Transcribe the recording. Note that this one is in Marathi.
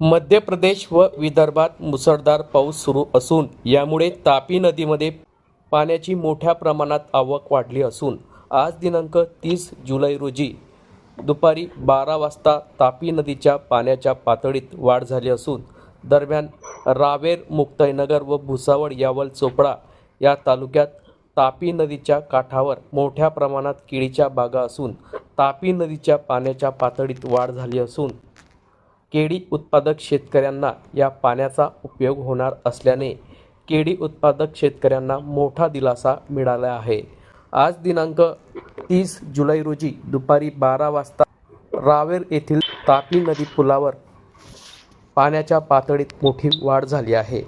मध्य प्रदेश व विदर्भात मुसळधार पाऊस सुरू असून यामुळे तापी नदीमध्ये पाण्याची मोठ्या प्रमाणात आवक वाढली असून आज दिनांक तीस जुलै रोजी दुपारी बारा वाजता तापी नदीच्या पाण्याच्या पातळीत वाढ झाली असून दरम्यान रावेर मुक्ताईनगर व भुसावळ यावल चोपडा या तालुक्यात तापी नदीच्या काठावर मोठ्या प्रमाणात केळीच्या बागा असून तापी नदीच्या पाण्याच्या पातळीत वाढ झाली असून केळी उत्पादक शेतकऱ्यांना या पाण्याचा उपयोग होणार असल्याने केळी उत्पादक शेतकऱ्यांना मोठा दिलासा मिळाला आहे. आज दिनांक तीस जुलै रोजी दुपारी बारा वाजता रावेर येथील तापी नदी पुलावर पाण्याच्या पातळीत मोठी वाढ झाली आहे.